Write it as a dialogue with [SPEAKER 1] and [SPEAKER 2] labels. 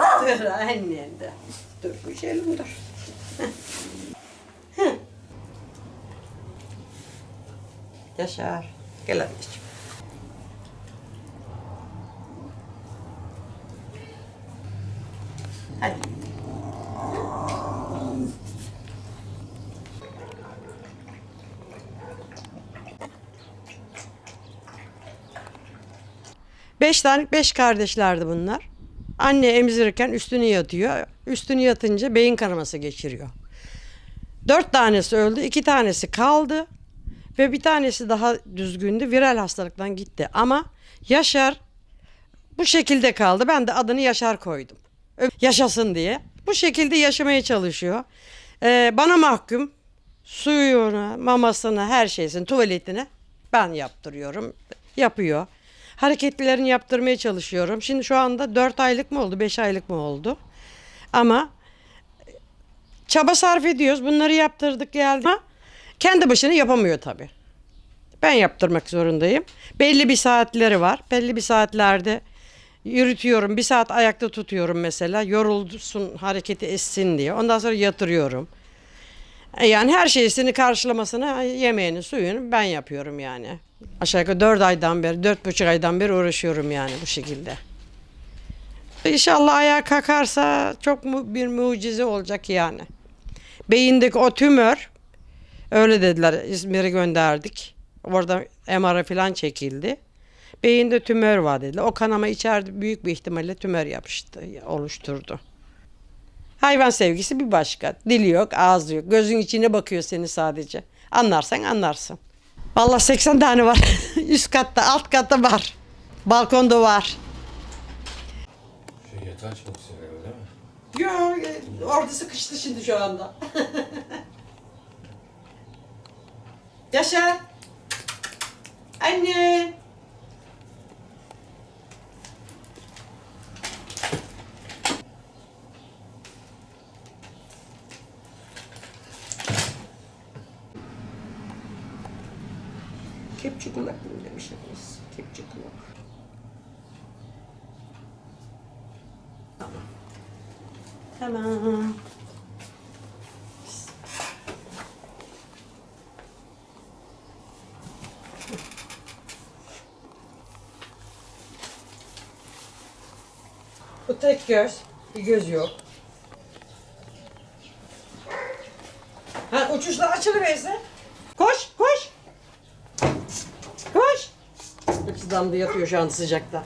[SPEAKER 1] Buyur annen de. Dur güzelim dur. Heh. Yaşar. Gel anneciğim. Hadi. Beş tane, beş kardeşlerdi bunlar. Anne emzirirken üstünü yatıyor. Üstünü yatınca beyin kanaması geçiriyor. Dört tanesi öldü, iki tanesi kaldı. Ve bir tanesi daha düzgündü. Viral hastalıktan gitti. Ama Yaşar bu şekilde kaldı. Ben de adını Yaşar koydum. Yaşasın diye. Bu şekilde yaşamaya çalışıyor. Ee, bana mahkum. Suyunu, mamasını, her şeysini, tuvaletini ben yaptırıyorum. Yapıyor. Hareketlerini yaptırmaya çalışıyorum. Şimdi şu anda 4 aylık mı oldu, 5 aylık mı oldu? Ama çaba sarf ediyoruz. Bunları yaptırdık geldi. Ama kendi başına yapamıyor tabii. Ben yaptırmak zorundayım. Belli bir saatleri var. Belli bir saatlerde yürütüyorum. Bir saat ayakta tutuyorum mesela. Yorulsun, hareketi essin diye. Ondan sonra yatırıyorum. E Yani her şeysini karşılamasını, yemeğini, suyunu ben yapıyorum yani. Aşağı yukarı dört aydan beri, dört buçuk aydan beri uğraşıyorum yani bu şekilde. İnşallah ayağa kalkarsa çok mu bir mucize olacak yani. Beyindeki o tümör, öyle dediler İzmir'e gönderdik. Orada MR falan çekildi. Beyinde tümör var dediler. O kanama içeride büyük bir ihtimalle tümör yapıştı, oluşturdu. Hayvan sevgisi bir başka. Dili yok, ağzı yok. Gözün içine bakıyor seni sadece. Anlarsan anlarsın. Vallahi 80 tane var. Üst katta, alt katta var. Balkonda var.
[SPEAKER 2] Şu yatağı çok seviyor değil mi?
[SPEAKER 1] Yok, orada sıkıştı şimdi şu anda. Yaşar. Anne. Kepçe kulak mı demişsiniz? Kepçe kulak. Tamam. Bu tek göz. Bir göz yok. Ha uçuşlar açılıverse. Koş koş. Hepsi damda yatıyor şu an sıcakta.